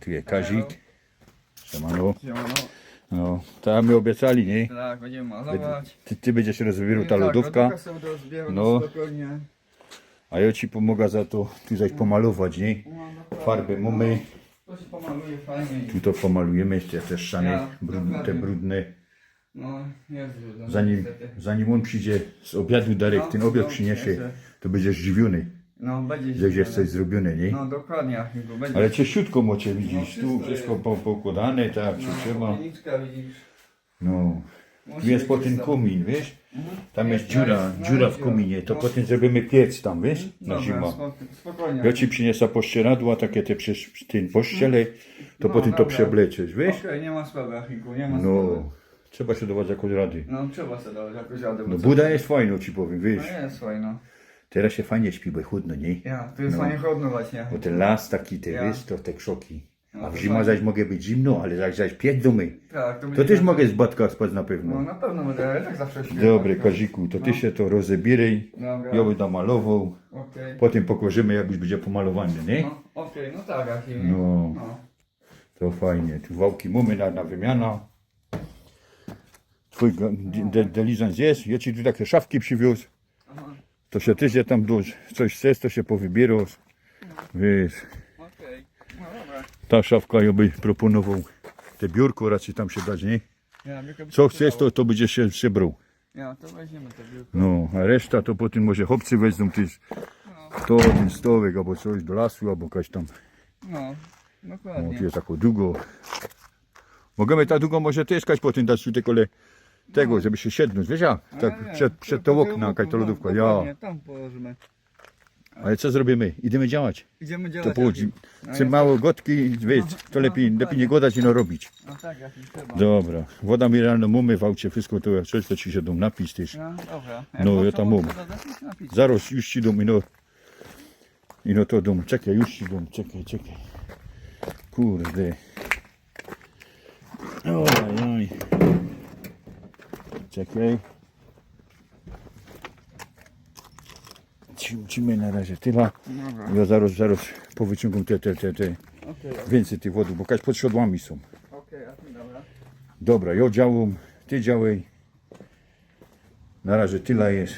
Tu jest Kazik. Siemano. Siemano. No, tak my obiecali, nie? Tak, będziemy malować. Ty, ty będziesz rozbierał ta Tak, lodówka, No. no. a ja ci pomogę za to tu zaś pomalować, nie? No. Farby mamy, To się pomaluje fajnie. tu to pomalujemy, jeszcze te brudne, te brudne. No, jest no, Zanim, zanim on przyjdzie z obiadu, Darek, No, ten obiad no, przyniesie, niesie. to będziesz zdziwiony, No, będzie że jest źle. coś zrobione, nie? No, dokładnie, Achimku, będzie. Ale ciesiutko mocie widzisz, No, tu wszystko wszystko jest. po- poukładane, tak, czy no, trzeba. Piwniczka, widzisz. No, Musi tu jest być po ten czysto. komin, wiesz? Mhm. Tam jest No, dziura, no, dziura w dziura. kominie, to No. potem zrobimy piec tam, wiesz? Na Dobra, zimę. spoko- Spokojnie. Ja ci przyniosę pościeradła, takie te przy przy tym pościele, to No, potem to dobra. przebleczysz, wiesz? Okej, nie ma sprawy, Achimku, nie ma No, sprawy. trzeba się dawać jakoś rady. No, trzeba sobie dać jakoś radę. bo No co- Buda jest fajną ci powiem, No, wiesz? jest fajno. Teraz się fajnie śpi, bo chłodno, nie? Ja, tu jest No. fajnie chłodno właśnie. Bo ten las taki, te, Ja. wiesz, to te krzoki. No, A w to fajnie. zaś mogę być zimno, ale zaś zaś piec domy. Tak, to To będzie też mogę z batka spać na No pewno. na pewno będę, ja tak zawsze śpię. Dobry, tak. Kaziku, to ty No. się to rozebieraj. Dobra. Ja bym namalował. Okej. Potem pokorzymy, jak już będzie pomalowany, nie? No, okej, no tak, Achim. No. no. To fajnie. Tu wałki mamy na, na wymiana. Twój go- de, delizans jest. Ja ci tu takie szafki przywiózł. To się też je tam dużo. Coś chcesz, to się powybierasz. Wiesz, okej. No dobra. ta szafka ja by proponował. Te biurko raczej tam się dać, nie? Ja, biurko by Co się chcesz, to, to będzie się przebrał. Ja, to weźmiemy to biurko. No, a reszta to potem może chłopcy wezmą też No, to, ten stołek, albo coś do lasu, albo jakaś tam. no, No, dokładnie. tu jest taką długo. Możemy tak długo może tyskać potem dać tutaj kole tego, żeby się siednąć, wiesz jak? A, Tak No. przed, to- przed to to okna, jakaś to no, lodówka, ja. dokładnie, tam położymy. Ale co zrobimy? Idziemy działać. Idziemy To działać. połudzi. Achim. No, Chcę ja- mało gotki, wiesz, to lepiej, no, lepiej nie godać i no robić. No tak, Achim, trzeba. Dobra. Woda mineralna mamy w aucie, wszystko to jak coś, to ci się dom napić też. No, dobra. No, Jak ja tam to napić. Zaraz już ci dom i no. I no to dom. Czekaj, już ci dom, czekaj, czekaj. Kurde. Oj, oj. Czekaj. Cimy na razie tyle. Dobra, Ja zaraz, zaraz powyciągam te, te, te, te więcej tych wodów, bo kaś pod siodłami są. dobra. Dobra, ja działam, ty działaj. Na razie tyle jest.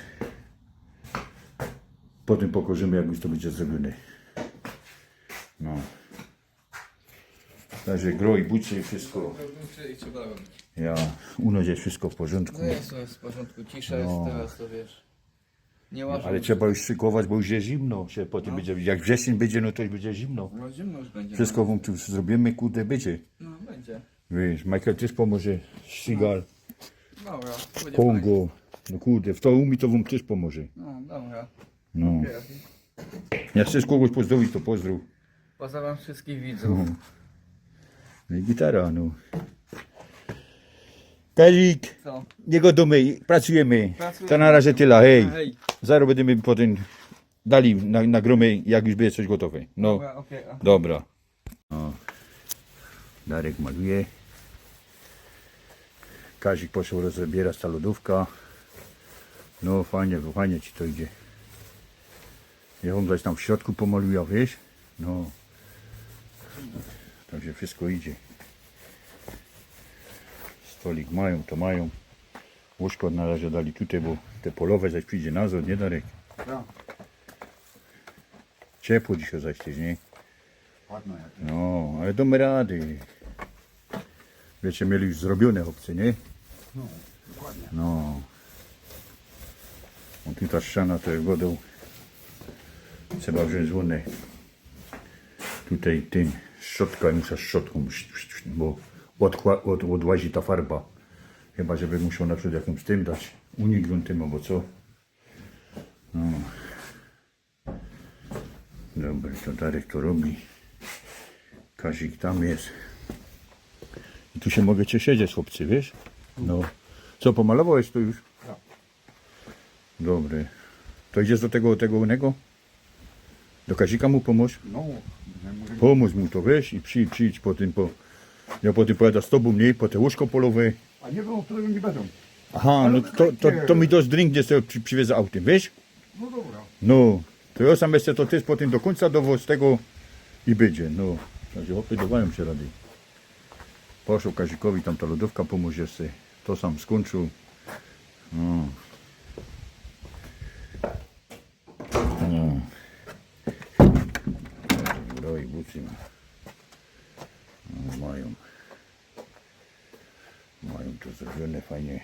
Potem pokorzymy, jak już to będzie zrobione. No. Także groj, bucie, wszystko. I robić. Ja, u nas jest wszystko w porządku. No jest, jest w porządku, cisza jest No. teraz, to wiesz. Nie łażą. Ale trzeba już szykować, bo już jest zimno. Się potem będzie, jak wrzesień będzie, no to już będzie zimno. No zimno już będzie. Wszystko wam tu zrobimy, kurde, będzie. No będzie. Wiesz, Michael też pomoże, Sigal, Dobra, będzie fajnie. Kongo. No kurde, w to umi to wam też pomoże. No dobra. No. Achim. Jak chcesz kogoś pozdrowić, to pozdrów. Pozdrawiam wszystkich widzów. No i gitara, no. Kazik, Co? jego domy, pracujemy. Pracujemy. To na razie tyle, hej. Hej. Zaraz będziemy potem dali na, na gromy, jak już będzie coś gotowe. No, Dobra, okej. a- dobra. O. Darek maluje. Kazik poszedł rozbierać ta lodówka. No fajnie, fajnie ci to idzie. Ja on zaś tam w środku pomaluję, wiesz? No. Także wszystko idzie. Stolik mają, to mają. Łóżko na razie dali tutaj, bo te polowe zaś przyjdzie na nie Darek? Dobra. Ciepło dzisiaj zaś też, nie? Ładno jak. No, ale damy rady. Wiecie, mieli już zrobione opcje, nie? No, dokładnie. No. O, tu ta ściana to jest wodą. Trzeba wziąć łunę. Tutaj tym szczotka, muszę szczotką, sz- sz- sz- bo odkła, od, odłazi ta farba. Chyba, żeby musiał na przykład jakąś tym dać. Uniknąć tym, albo co. No. Dobra, to Darek to robi. Kazik tam jest. I tu się mogę cię siedzieć, chłopcy, wiesz? No. Co, pomalowałeś to już? Tak. Dobre. To idziesz do tego, tego innego? Do Kazika mu pomóż? No, Pomóż mu to, wiesz? I przyjdź, przyjdź po tym, po... Ja potem pojadę z tobą, nie? Po te łóżko polowe. A nie było, którego nie będą. Aha, no to, to, to mi dość drink, gdzie sobie przy, przywiezę autem, wiesz? No dobra. No. To ja sam jeszcze to też potem do końca dowoz tego i będzie, no. Także chłopy dawają się rady. Poszł Kazikowi tam ta lodówka pomóż jeszcze. To sam skończył. No. No. Groi bucy no, mają. Mają to zrobione fajnie.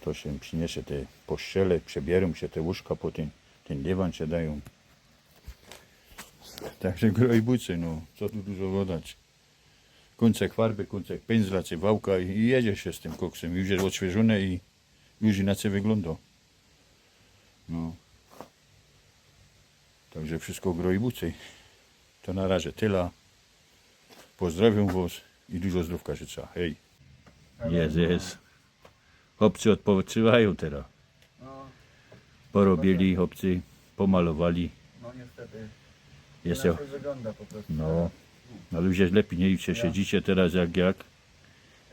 To się przyniesie te pościele, przebierą się te łóżka po tym, ten dywan się dają. Także groj bucy, no, co tu dużo dodać. Kuncek farby, kuncek pędzla, cywałka i, jedzie się z tym koksem. Już jest odświeżone i już inaczej wygląda. No. Także wszystko groi bucy. To na razie tyle. Pozdrawiam was i dużo zdrówka życzę. Hej. Jest, jest. Chłopcy odpoczywają teraz. No, Porobili chłopcy, pomalowali. no niestety. Jeszcze, Inaczej wygląda po prostu. no, na luzie lepiej nie się siedzicie teraz jak jak,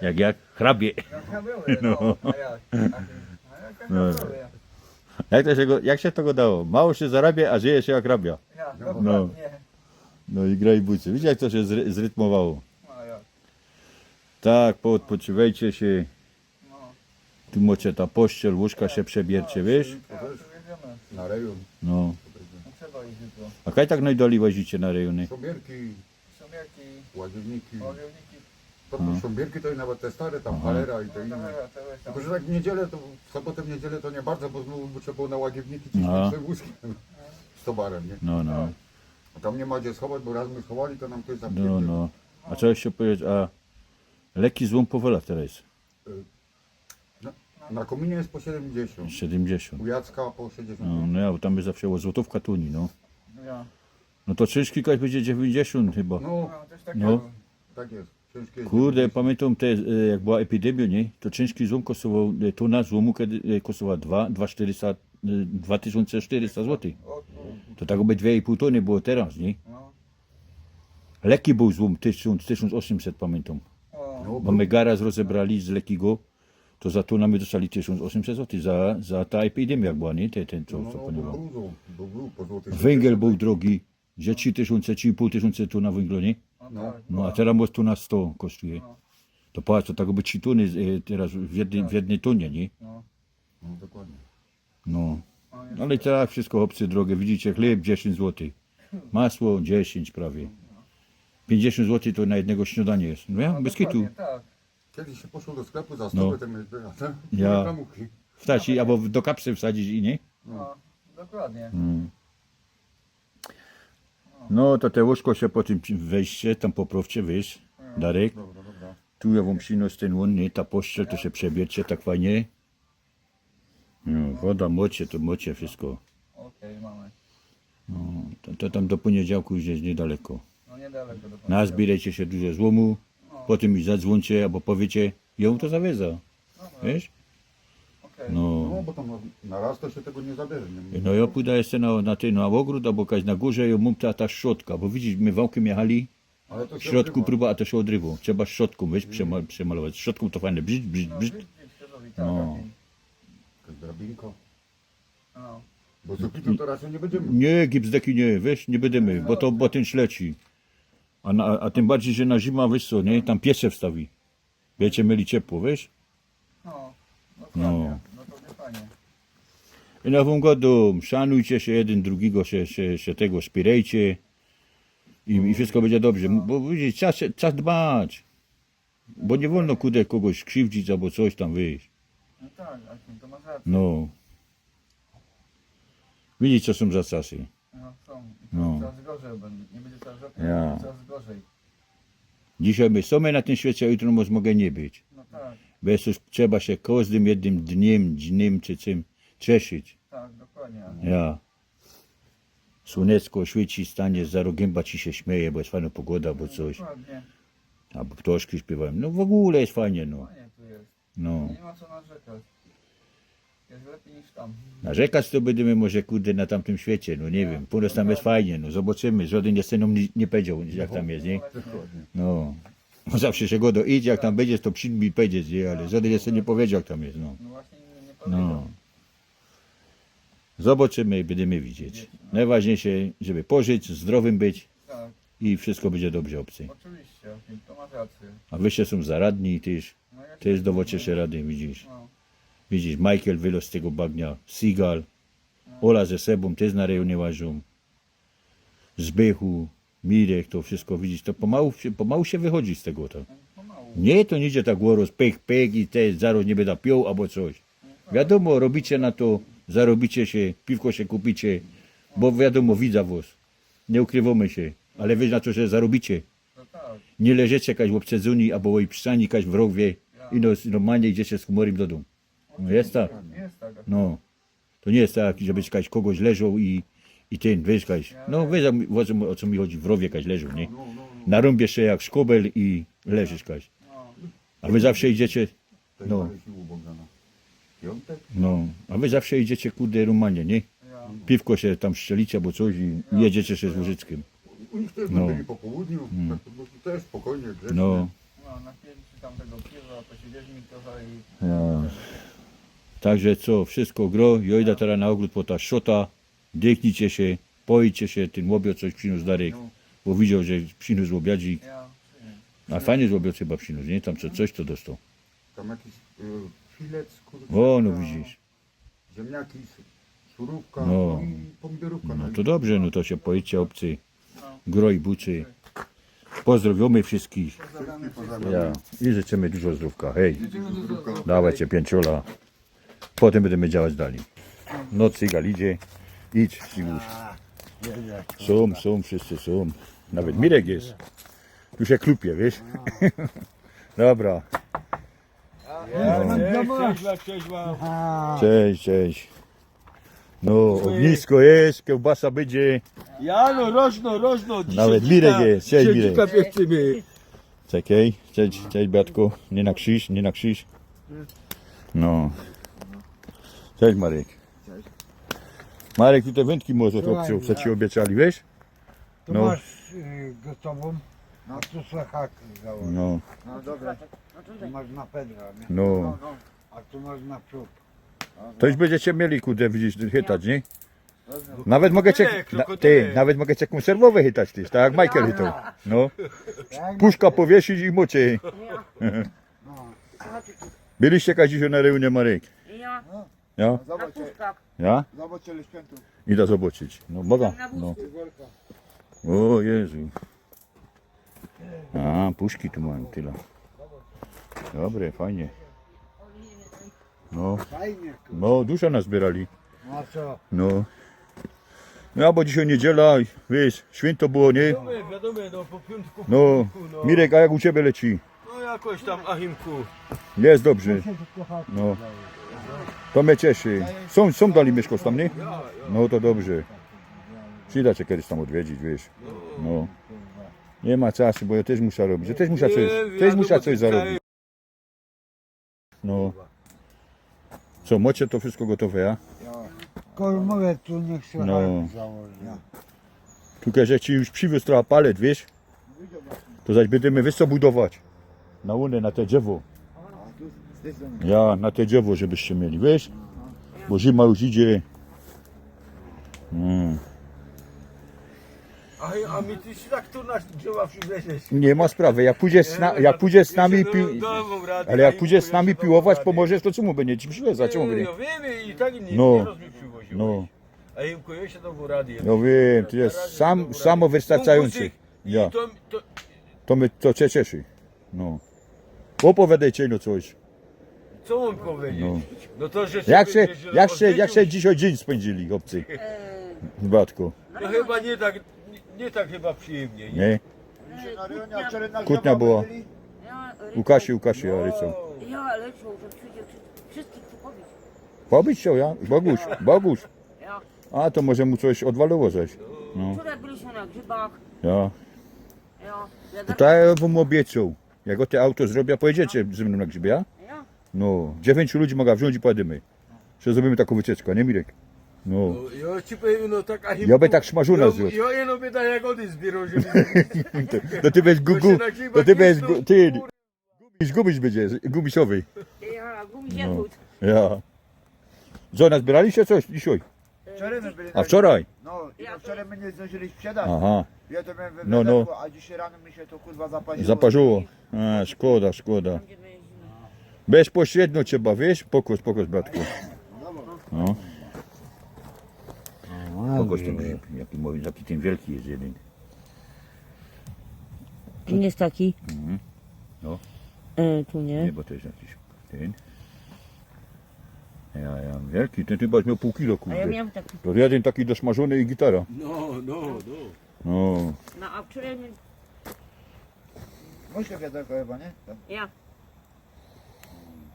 jak jak hrabie. No. A jak? No. Jak, to się go, jak się to go dało? Mało się zarabia, a żyje się jak hrabia. Ja, No. No i graj bucy. Widzicie jak to się zry, zrytmowało? No? Tak, poodpoczywajcie się. No. Tu macie ta pościel, łóżka się przebiercie, wiesz? Tu jedziemy. Na rejon, No. No trzeba iść jutro. A kaj tak najdoli łazicie na rejony? szambierki, Szumierki, łazienniki. łazienniki. To no. to i nawet te stare, tam cholera i te No inne. dobra, to jest tam. Tylko, że tak w niedzielę, to w sobotę, w niedzielę to nie bardzo, bo znowu by trzeba było na łagiewniki No. ciśnić no. wózkiem z towarem, nie? No, no. A tam nie ma gdzie schować, bo raz my schowali, to nam ktoś No, zapierdził. no. A co jeszcze powiedzieć, a leki złom powolę teraz? Na kominie jest po 70, 70. u Jacka po 60. No, no ja, bo tam by zawsze było złotówka tuni, no. Ja. No to ciężki kaś będzie 90 chyba. No, No, coś takiego. No. tak jest. Ciężkie jest. Kurde, pamiętam te, e, jak była epidemia, nie? To ciężki złom kosztował, e, tona złomu kiedy e, kosztowała 2, 2400, e, 2400 zł. O, tu. To tak by 2,5 tony było teraz, nie? No. Leki był złom 1000, 1800 pamiętam. No, Bo my garaz rozebrali z Lekigo, to za to my dostali 1800 zł za, za ta epidemia jak była, nie? Ten, ten co, no, co no, złotych. Węgiel był drogi, że 3000, 3500 tu na węglu, nie? no, tak. No a teraz może tu na 100 kosztuje. To patrz, to tak by 3 tony e, teraz w jednej, w jednej tonie, nie? Dokładnie. No. Ale tak wszystko obcy drogie. Widzicie, chleb 10 zł. Masło 10 prawie. 50 zł to na jednego śniadanie jest. No ja, No, bez kitu. Tak. Kiedyś się poszło do sklepu za No. stówę, no. te Ja. reklamuki. Wstać i albo do kapsy wsadzić i nie? No, dokładnie. No to te łóżko się po tym wejście, tam poprawcie, wiesz, Darek. Dobra, dobra. Tu ja wam przyniosę ten łonny, ta pościel, to się przebiercie tak fajnie. No, woda, mocie, to mocie wszystko. Okej, mamy. No, to, to tam do poniedziałku już jest niedaleko. No Nazbierajcie się dużo złomu, potem mi zadzwońcie albo powiecie, ją to zawieza. Wiesz? Okej. No. No, bo tam na, raz to się tego nie zabierze. Nie? No ja pójdę jeszcze na, na ten, na ogród, albo kaś na górze, ja mam ta, ta szczotka, bo widzisz, my wałkiem jechali, w środku odrywa. próba, a to się odryło. Trzeba szczotką, wiesz, przema, przemalować. Szczotką to fajne, brzyd, brzyd, No, brzyd. robi, tak. No. taki. Jakaś drabinka. No. Bo sufitu to raczej nie będziemy. Nie, gipsdeki nie, wiesz, nie będziemy, bo to, bo ten śleci. A, na, a tym bardziej, że na zima, wiesz co, nie, tam piece wstawi. Wiecie, mieli ciepło, wiesz? No. No. No to nie fajnie. I nową godą, szanujcie się jeden drugiego, się, się, się tego wspierajcie i, i wszystko będzie dobrze. Bo widzisz, trzeba, się- trzeba dbać. Bo nie wolno kudę kogoś krzywdzić albo coś tam wyjść. No tak, to masz rację. No. Widzisz, co są za czasy. No są. No. Coraz gorzej będzie. Nie będzie coraz lepiej, Ja. będzie coraz gorzej. Dzisiaj my są na tym świecie, a jutro może mogę nie być. No tak, Bo jest coś, trzeba się każdym jednym dniem, dniem czy czym cieszyć. tak, dokładnie. Ja. Słonecko świeci, stanie za rogiem, ci się śmieje, bo jest fajna pogoda, bo coś. Dokładnie. Albo ptoszki śpiewają. No w ogóle jest fajnie, no. Fajnie tu jest. no. Nie ma co narzekać. Jest lepiej niż tam. Narzekać to będziemy może kurde na tamtym świecie, no nie wiem. Północ tam jest fajnie, no zobaczymy. Żaden jeszcze nam nie, nie powiedział, jak tam jest, nie? Dokładnie. No. Zawsze się go do idź, jak tam będziesz, to przyjmij powiedzieć, nie? Ale żaden jeszcze nie powiedział, jak tam jest, no. No właśnie nie, nie powiedział. No. Zobaczymy i będziemy widzieć. Najważniejsze, żeby pożyć, zdrowym być Tak, i wszystko będzie dobrze obcy. oczywiście, i to masz rację. A wyście są zaradni też. No, ja jest dowodcze rady, widzisz. No, Widzisz, Michael wylazł z tego bagnia, Seagal, Ola ze sobą też na łażą, Zbychu, Mirek, to wszystko widzisz, to pomału, pomału się wychodzi z tego. Pomału. Nie, to nie idzie tak łoros, pek, pek i te zaraz nie będę pił albo coś. Wiadomo, robicie na to, zarobicie się, piwko się kupicie, bo wiadomo, widza was. Nie ukrywamy się, ale wy na to, że zarobicie. Tak, Nie leżycie jakaś w obcedzuni albo w pszczani, jakaś w rowie i no, normalnie idziecie z humorem do domu. No jest tak. jest tak. No. To nie jest tak, żeby jakaś kogoś leżał i, i ten, wiesz, no wiesz o, co- o co mi chodzi, w rowie jakaś leżał, nie? Na rąbie się jak szkobel i leżysz jakaś. A wy zawsze idziecie, No. parę sił u Bogdana. Piątek? no, a wy zawsze idziecie, kurde, Rumanie, nie? Piwko się tam strzelicie albo coś i jedziecie się z Łużyckiem. U nich też No. byli po południu, tak po prostu też spokojnie, grzecznie. No, no, napięci tam tego piwa, posiedzieliśmy trochę i... ja. Także co, wszystko gro, jojda teraz na ogród po ta szota, dyknijcie się, pojdźcie się, ten łobio coś przyniósł Darek, bo widział, że przyniósł łobiadzik, a fajnie z łobio chyba przyniósł, nie? Tam co, coś to dostał. Tam jakiś y, filet z kurczaka, O, no widzisz. ziemniaki, surówka No. i pomidorówka. No i- to dobrze, no to się pojedźcie obcy, groj bucy. Pozdrowiamy wszystkich. Wszystkich pozdrawiam. Ja. I życzymy dużo zdrówka. Hej, dawajcie pięciola. Potem będziemy działać dalej. No cygal idzie. Idź, Siguś. Są, są, wszyscy są. Nawet Mirek jest. Tu się klupie, wiesz? Dobra. Cześć, cześć. No, ognisko jest, kiełbasa będzie. Ja no, rożno, rożno. Nawet Mirek jest. Cześć, Mirek. Czekaj, cześć, cześć Beatko, nie na krzyż, nie na krzyż. No. Cześć Marek. Marek, tutaj wędki może chłopców, co ci obiecali, wiesz? Tu No. masz y, gotową, a tu slachak założył. No, No dobra. Tu masz na pedra, nie? no. A tu masz na przód. To już będziecie mieli, kurde, widzisz, chytać, nie? Nawet mogę cię, na, ty, nawet mogę cię konserwowe chytać, ty, tak jak Michael chytał. No. Puszka powiesić i mocie. Byliście kiedyś na rejonie Marek? Ja, Ja? na puszkach. Ja? zobacz ile świętów. Idę zobaczyć. No boga. No. O Jezu. A, puszki tu mam tyle. Dobre, fajnie. No, Fajnie. no dużo nas zbierali. No co? No. No, bo dzisiaj niedziela, wiesz, święto było, nie? Wiadomo, wiadomo, no po piątku, po No, piątku, no. Mirek, a jak u ciebie leci? No jakoś tam, Achimku. Jest dobrze. No. To mnie cieszy. Są, są dali mieszkać tam, nie? No to dobrze. Przyda cię kiedyś tam odwiedzić, wiesz. No. Nie ma czasu, bo ja też muszę robić. Ja też muszę coś, też muszę coś zarobić. No. Co, mocie to wszystko gotowe, ja? Tylko mówię, tu niech slachak No. założy. Tylko, że ci już przywiózł trochę palet, wiesz? To zaś będziemy, wiesz co budować? Na unę, na te drzewo. Ja, na te drzewo, żebyście mieli, wiesz? Bo zima już idzie. Mm. A, a mi ty się tak tu na drzewa przywleziesz. Nie ma sprawy, jak pójdziesz z, na, jak pójdziesz z nami, pi... ale jak pójdziesz z nami piłować, pomożesz, to co mu będzie ci przyweza, czemu będzie? No wiemy i tak nie, No. nie przywoził. No, A im kojeś się to w rady. no wiem, to jest sam, samo wystarczający. Ja, To, to, to mnie to cię cieszy. No. Opowiadajcie no coś. Co mam powiedzieć? No. No, to, że Jak się, że jak się, jak się odwiedził- dzisiaj dzień spędzili, obcy? Batko, No chyba nie tak, nie, nie tak chyba przyjemnie. Nie? nie? Kutnia była. Ja, U Kasi, u Kasi, ja rycą. ja leczą, że przyjdzie wszy- wszystkich tu pobić. Pobić się, ja? Boguś, Boguś. Ja. A, to może mu coś odwaliło zaś. Wczoraj byliśmy na grzybach. Ja. Ja. Ja, To tak ja wam obiecał. Jak o te auto zrobię, pojedziecie ze mną na ja. No, dziewięciu ludzi mogę wziąć i pojedziemy. Że zrobimy taką wycieczkę, nie Mirek? No. No, ja ci powiem, no tak Achimku. Ja by tak szmarzuna ja, zjadł. ja jedno by tak jak ody zbierał, żeby... To ty będziesz gugu, to ty będziesz, gu- ty, kur- gumiś, gumiś będzie, gumisowy. Ja, gumiziewód. Ja. Co, nazbieraliście coś dzisiaj? No. wczoraj my byli A wczoraj? No, i Ja no wczoraj my nie zdążyli sprzedać. Aha, Ja to miałem we No, no. no, a dzisiaj rano mi się to kurwa zaparzyło. zaparzyło. A, szkoda, szkoda. Tam, gdzie będzie zimno. Bezpośrednio trzeba, wiesz? Pokos, pokos, bratku. No. Pokos ten grzyb, jaki, mówi, jaki ten wielki jest jeden. Tu jest taki. No. E, tu Nie, nie. bo to jest jakiś ten. Ja, ja, wielki, ten chyba miał pół kilo, A ja miałem taki. To jeden taki dosmażony i gitara. No, no, no. No, No a wczoraj mi- Muszę wiaderko chyba, nie? Tam. ja.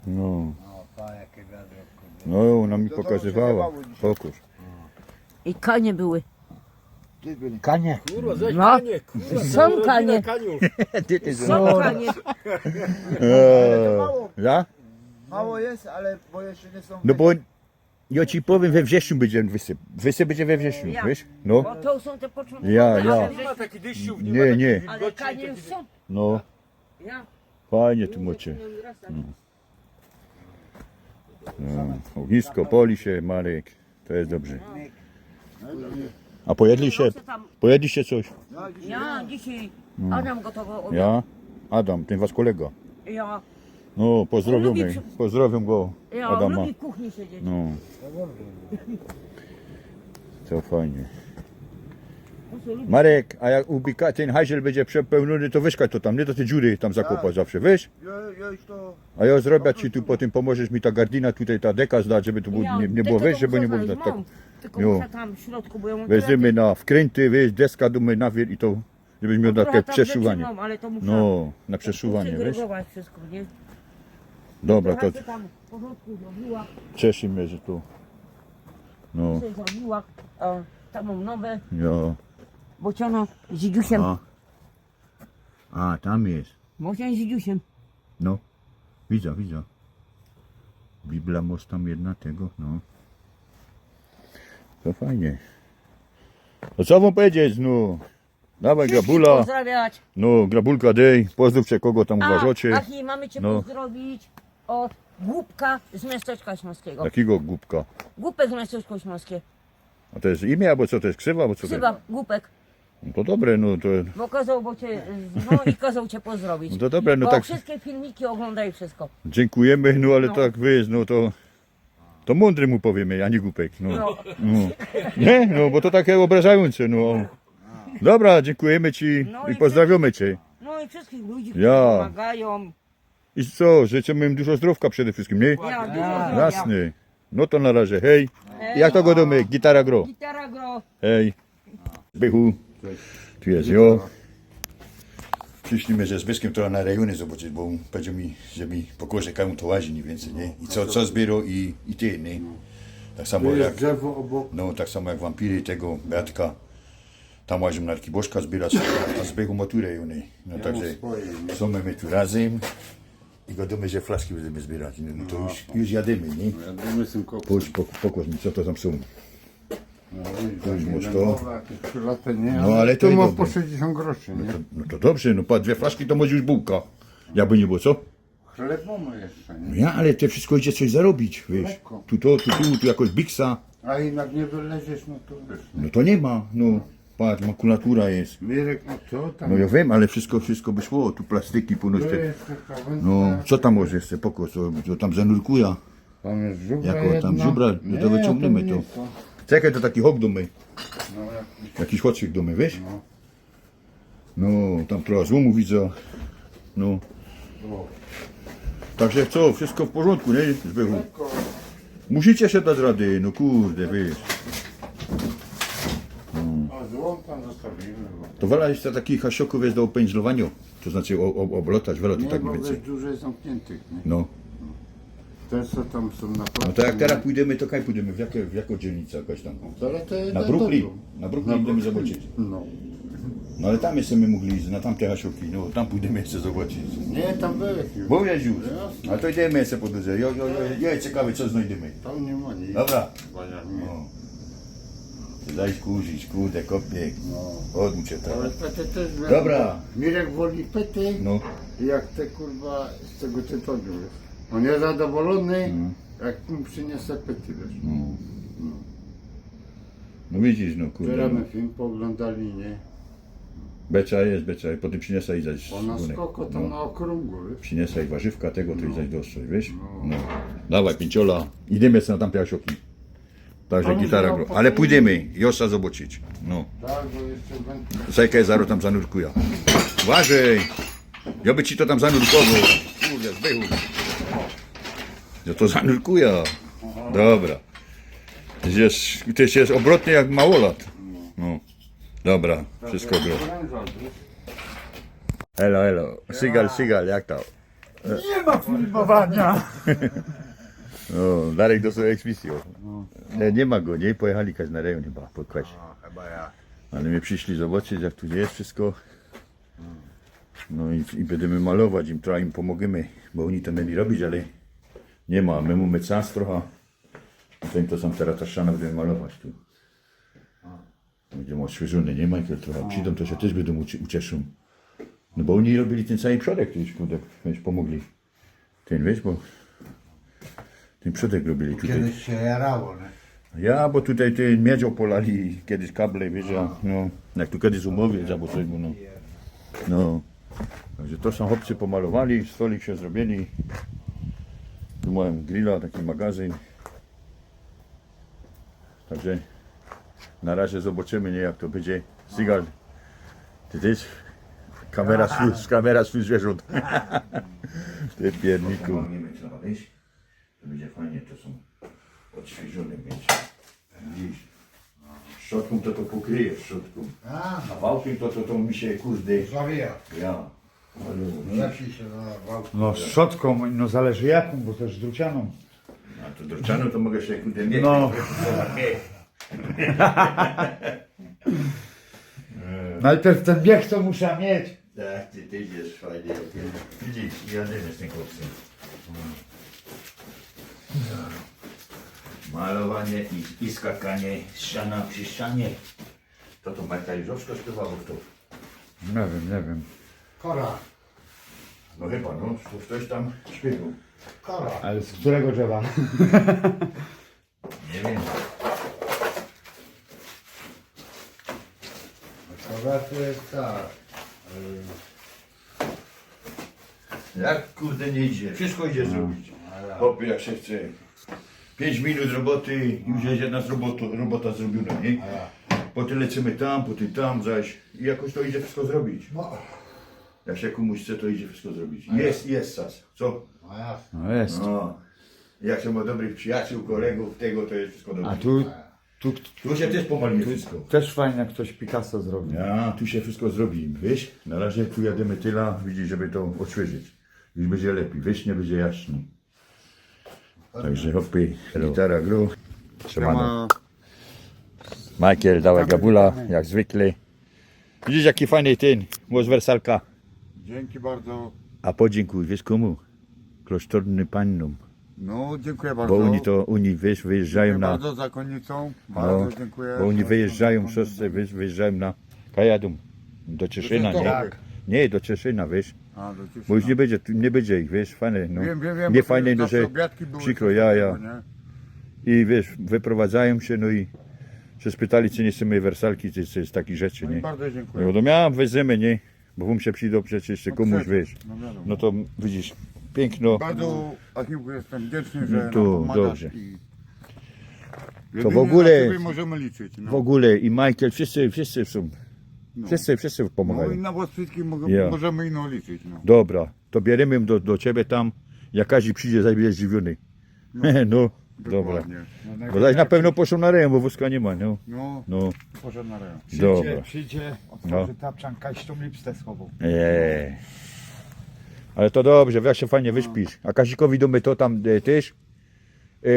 No. No, pa, jakie wiadro, kurde. No, ona mi pokazywała. Pokaż. I kanie były. Byli. Kanie. Kurwa, zaś No. kanie, kurwa. Są cała rodzina kanie. kaniów. Są kanie. Eee, ja? Mało jest, ale bo jeszcze nie są... No bo ja ci powiem, we wrześniu będzie wysyp. Wysyp będzie we wrześniu, Ja. wiesz? No, Bo to są te początkowe. Ja, ja. Nie ma takich deszczów, nie, Nie, ma takich nie. wilgoci, Ale kanie takich- są. no, Ja. fajnie tu macie. No, ognisko poli się, Marek. To jest dobrze. A pojedliście, Tam, pojedliście coś? No, dzisiaj ja dzisiaj Adam gotował obiad. Ja? Adam, ten wasz kolega. Ja, No, On pozdrawiamy, lubi przy- pozdrawiam go, ja Adama. w kuchni siedzieć. No. To fajnie. Marek, a jak ubika, ten hajzel będzie przepełniony, to wyszkać to tam, nie do tej dziury tam zakopać zawsze, wiesz? Ja, ja już to... A ja zrobię ci tu, potem pomożesz mi ta gardina tutaj, ta deka zdać, żeby tu było, nie, nie było, wiesz, żeby nie było znaleźć, tak. Tylko Jo. muszę tam w środku, bo ja mam Weźmiemy na wkręty, wiesz, deska dumy nawier i to, żebyś miał takie mam, ale to muszę No, na przeszuwanie, wiesz? segregować wszystko, nie? Dobra, to Trochę się tam w porządku zrobiła, cieszy mnie, że tu. No, się zrobiła, a tam mam nowe, ja. Bociano z dzidziusiem. A. A, tam jest. Bocian z dzidziusiem. No, widzę, widzę. Biblia most tam jedna tego, no. To fajnie. To co wam powiedzieć, no? Dawaj grabula, Pozdrawiać. no grabulka dej, pozdrówcie kogo tam A, uważacie. Achi, mamy Cię No. pozdrowić od Głupka z miasteczka śląskiego. Jakiego głupka? Głupek z miasteczka śląskie. A to jest imię, albo co to jest krzywa, albo co to? Ksywa, Głupek. No to dobre, no to, Bo kazał, bo cię, no i kazał Cię pozdrowić. no to dobre, no bo tak wszystkie filmiki oglądaj wszystko. dziękujemy, no ale No. tak wiesz, no to to mądry mu powiemy, a nie głupek, no. No. no. Nie, no bo to takie obrażające, no. Dobra, dziękujemy Ci No i i pozdrawiamy Cię. No i wszystkich ludzi, którzy Ja. pomagają. I co, życzymy im dużo zdrowka przede wszystkim, nie? Ja, dużo zdrowia. Jasne. No to na razie, hej. Jak to go domy? Gitara gro. Gitara gro. Hej. Zbychu. Tu jest jo. Przyszliśmy ze Zbyszkiem trochę na rejony zobaczyć, bo powiedział mi, że mi pokaże komu to łazi mniej więcej, nie? I co, co zbierał i, i ty, nie? Tak samo Tu jak, jest drzewo obok. no tak samo jak wampiry tego Beatka. Tam łazią na Bożka zbierać, a Zbychu maturę, nie? No także swoje, nie? są my tu razem i godzimy, że flaszki będziemy zbierać. No to już, już jadymy, nie? Jadymy z tym. Pójdź, pok- pokaż mi, co to tam są. No, masz to. nie? No, ale to i ma dobre. po 60 groszy, nie? No to dobrze, no pa dwie flaszki to może już bułka. Jakby nie było, co? Chleb mamy jeszcze, No nie? ja, ale te wszystko idzie coś zarobić, wiesz. Lekko. Tu to, tu, tu, tu jakoś biksa. A jednak nie wyleziesz, no to wiesz. No to nie ma, no. Patrz, makulatura jest. Mirek, no co tam? No ja wiem, ale wszystko, wszystko by szło. Tu plastyki, ponoć To te... jest taka wędka. No, co tam może jeszcze, pokos, co, co tam zanurkuje. Tam jest żubra Jako tam jedna. żubra, no to Nie, wyciągniemy nie to. Czekaj, to taki hok domy. No, jakiś, Jakiś chodźczyk domy, wiesz? No. No, tam trochę złomu widzę. No. Także co, wszystko w porządku, nie? Zbychu. Musicie się dać rady, no kurde, wiesz. To wela jeszcze takich hasioków jest do opędzlowania. To znaczy oblotać, Nie, tak więcej. jest zamkniętych? No. Te co tam są na no to jak teraz pójdziemy, to kaj pójdziemy? W, jakie, w jaką dzielnicę jakaś tam? Ale jest Na Brooklyn. dobrą. Na Brooklyn będziemy zobaczyć. No. No ale tam jeszcze my mogli iść, na tamte hasioki, no tam pójdziemy jeszcze zobaczyć. Nie, tam byłeś już. Bo jest już. Ale to idziemy jeszcze po drodze. Jo, jo, jo, jo, ciekawe co znajdziemy. Tam nie ma nic. Dobra. Nie. No. Daj kurzyć, kurde, kopie. No. Odmów się Ale tak. pety też Dobra. Mirek woli pety, No. jak te kurwa z tego tytoniu jest. On jest zadowolony, Mm. jak mu przyniosę pety, wiesz. No widzisz, no kurde. No. my film pooglądali, nie? Becza jest, becza, potem przyniosę i zaś Bo na wunek. skoko to No. na okrągło, wiesz? Przyniosę i warzywka tego, to i zaś dostrzej, wiesz? No. Dawaj, pięciola. Idziemy na tam piasioki. Także gitara gro. Ale pójdziemy, Josa zobaczyć. No. Tak, bo jeszcze zaro tam zanurkuję. Uważaj! Ja by ci to tam zanurkował. Kurde, zbychu. Ja to zanurkuję. Dobra. Ty jest, ty jest obrotnie jak małolat. No. Dobra, wszystko wiesz? Elo, elo. Sigal, sigal, jak to? Nie ma filmowania. No, Darek do swojej eksmisji. Nie, nie ma go, nie? Pojechali kaś na rejon chyba, po kwasie. Chyba ja. Ale mnie przyszli zobaczyć, jak tu jest wszystko. No i, i będziemy malować, im trochę im pomogemy, bo oni to mieli robić, ale nie ma. My mamy czas trochę. I to są teraz ta ściana, będziemy malować tu. Będziemy odświeżone, nie Michael? Trochę przyjdą, to się też będą uci- ucieszą. No bo oni robili ten cały przodek, już kurde, wiesz, pomogli. Ten, wiesz, bo ten przodek robili tutaj. Kiedyś się jarało, nie? Ja, bo tutaj ty miedzią polali kiedyś kable, wiesz, ja, no, jak tu kiedyś umowie, albo coś, no. No. Także to są chłopcy pomalowali, stolik się zrobili. Tu mają grilla, taki magazyn. Także na razie zobaczymy, nie, jak to będzie. Sigal, ty też? Kamera swój, kamera swój zwierząt. Ty pierniku. To będzie fajnie, to są odświeżone będzie. Widzisz? Szczotką to to pokryje szczotką. A, A wałkiem to to, to mi się kurde. zawija. Ja. No nazywał? No szczotką, no zależy jaką, bo też drucianą. A to droczano to mogę się kurde mieć. No. Najpierw ten bieg to muszę mieć. Tak, ty, ty jest fajnie. Widzisz, ja nie wiem z tym chłopcem. Malowanie i, i skakanie z ściana przy ścianie. To to Marta Jeżowska śpiewało kto? Nie wiem, nie wiem. Kora. No chyba, no, to ktoś tam śpiewał. Kora. Ale z którego drzewa? Nie wiem. Kora to jest tak. Jak kurde nie idzie, wszystko idzie zrobić. Chłopie jak się chce. 5 minut roboty i już jest jedna z robota, robota zrobiona, nie? Potem lecimy tam, potem tam zaś i jakoś to idzie wszystko zrobić. No, Jak się komuś chce, to idzie wszystko zrobić. Jest, jest sas. Co? jasne. No jest. No. Jak się ma dobrych przyjaciół, kolegów, tego to jest wszystko dobrze. A tu, tu, Tu się też pomaluje wszystko. też fajnie jak ktoś Picasso zrobi. Ja, tu się wszystko zrobi, wiesz? Na razie tu jademy tyle, widzisz, żeby to odświeżyć. Już będzie lepiej, wiesz, nie będzie jaśno. Także hopy, gitara gru. Siemano. Michael, dawaj gabula, jak zwykle. Widzisz, jaki fajny ten, głos wersalka. Dzięki bardzo. A podziękuj, wiesz komu? Klasztornym panom. No, dziękuję bardzo. Bo oni to, oni, wiesz, wyjeżdżają na... bardzo zakonnicą. No, Bardzo dziękuję. bo oni wyjeżdżają, wszyscy wiesz, wyjeżdżają na Kajadum. Do Cieszyna, nie? Tak. Nie, do Cieszyna, wiesz. A, do Cieszyna. Bo już nie będzie, nie będzie ich, wiesz, fajne, no. Wiem, wiem, wiem. nie bo fajne, no, że przykro, ja, ja. I wiesz, wyprowadzają się, no i się spytali, czy nie chcemy wersalki, czy, czy z takich rzeczy, No nie. bardzo dziękuję. No to miałem, weźmiemy, nie. Bo wam się przyjdą przecież jeszcze No komuś, wiesz. No wiadomo. No to widzisz, piękno. Bardzo Achimku jestem wdzięczny, że Tu, nam pomagasz dobrze. i w jedynie ogóle- Na ciebie możemy liczyć. No. W ogóle i Michael, wszyscy, wszyscy są, wszyscy, wszyscy No i pomagają. na was wszystkich mogę, Ja. możemy ino liczyć. No. Dobra, to bierzemy do, do ciebie tam, jak Kazi przyjdzie, zabierz zdziwiony. No, dobra. Dokładnie. Bo zaś na pewno poszło na rejon, bo wózka nie ma, no. No, No, poszedł na rejon. dobra. Przyjdzie, przyjdzie, otworzy tapczanka i tą lipstę schową. Eee. Ale to dobrze, jak się fajnie wyśpisz. A Kazikowi domy to tam e, też e,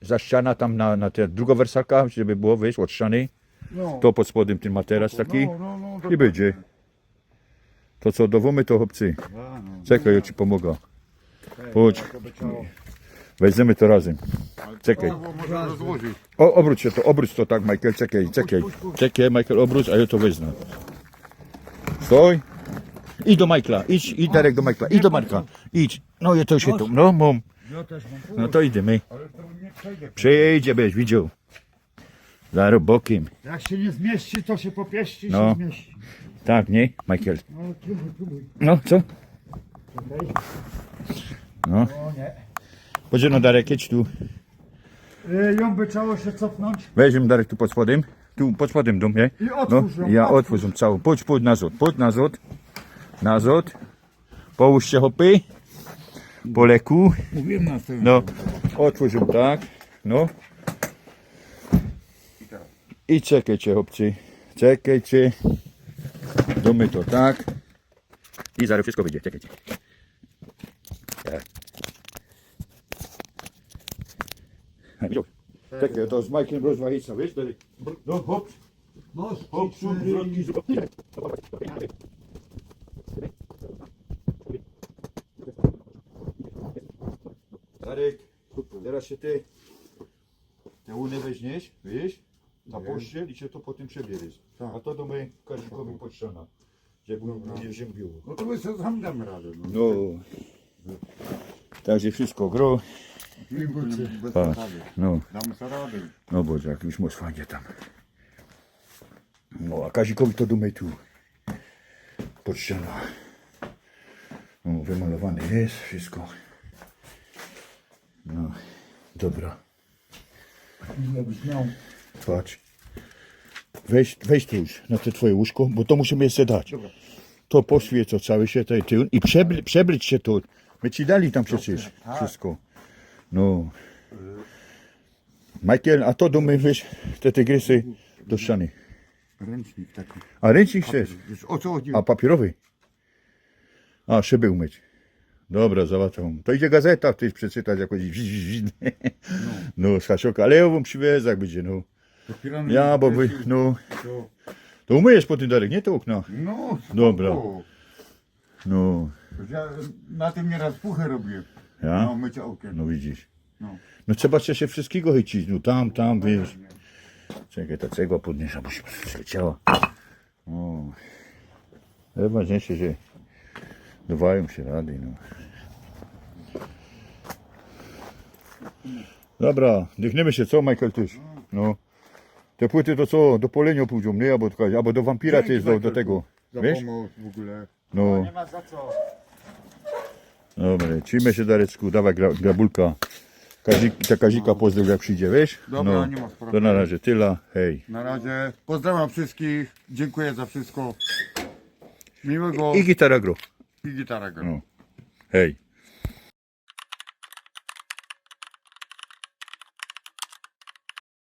za ściana tam na, na tę drugą wersalka, żeby było wyjść od ściany. No, To pod spodem ten materac taki no, no, no, i będzie. To co, dowomy to chłopcy. A, no. Czekaj, ja ci pomogę. Chodź, weźmiemy to razem. Czekaj. Może rozłożyć. O, obróć się to, obróć to tak, Michael, czekaj, czekaj. Czekaj, Michael, obróć, a ja to wezmę. Stoj. Idź do Michaela, idź, idź Darek do Michaela, idź do Marka, idź. No ja to się tu, no mam. Ja też mam No to idziemy. przejdzie. Byś widział. Zaraz bokiem. Jak się nie zmieści, to się popieści, No. się zmieści. Tak, nie, Michael? No, próbuj, próbuj. No, co? Czekaj. No. O nie. Chodź no Darek, jedź tu. Y, ją by trzeba się cofnąć. Weź ją Darek tu pod spodem. Tu pod spodem do mnie. I No, otwórz ją. ja otwórz ją całą. Pójdź, pójdź nazad, pójdź nazad. Nazad. Połóż się hopy. Po leku. Mówiłem na tym. No, otwórz ją tak. No. I czekajcie, chłopcy. Czekajcie. Domy to tak. I zaraz wszystko wyjdzie. Czekajcie. Tak. A, widział? Czekaj, to z Majkiem rozwalica, wiesz? Dalej. No, hop. No, Hop, zwrotki. Darek, teraz się ty te łuny weźmiesz, wiesz, na pościel i się to potem przebierzesz. Tak. A to do mojej kazikowi potrzeba, żeby nie ziębiło. No to my sobie sam damy radę. No. No, także wszystko gro, Bez patrz, zasady. no, sobie radę. no bo jak już masz fajnie tam. No, a Kazikowi to dumaj tu, pod ściana. No, wymalowane jest wszystko. No, dobra. ile byś miał. Patrz. Weź, weź tu już na te twoje łóżko, bo to musimy jeszcze dać. To poświeco cały się tutaj tył i przebry, przebryć się to. My ci dali tam przecież wszystko. No. Michael, a to do my weź te tygrysy do ściany. Ręcznik taki. A ręcznik chcesz? Wiesz, o co chodzi? A papierowy? A, szyby umyć. Dobra, załatwiam. To idzie gazeta, ty przeczytać jakoś. No, z Hasioka, ale ja wam przywiedzę, jak będzie, no. Ja, bo wy, no. To, To umyjesz po tym Darek, nie te okna. no, Dobra. spoko. No, Ja na tym nieraz puchę robię. Ja? No, mycie okien. No widzisz. No. No trzeba się wszystkiego chycić, no tam, tam, wiesz. Czekaj, ta cegła podniesie, bo się zleciała. O. Najważniejsze, że dawają się rady, no. Dobra, dychniemy się, co Michael też? No. Te płyty to co, do polenia pójdą, nie? Albo, albo do wampira to jest do, do tego. Za Wiesz? pomoc w ogóle. No. Nie ma za co. Dobra, trzymaj się Dareczku, dawaj gra, grabulka. Kazik, ta Kazika pozdrów jak przyjdzie, wiesz? Dobra, no, nie ma sprawy. To na razie tyle, hej. Na razie. Pozdrawiam wszystkich. Dziękuję za wszystko. Miłego I gitara gro. i gitara gra. No. Hej.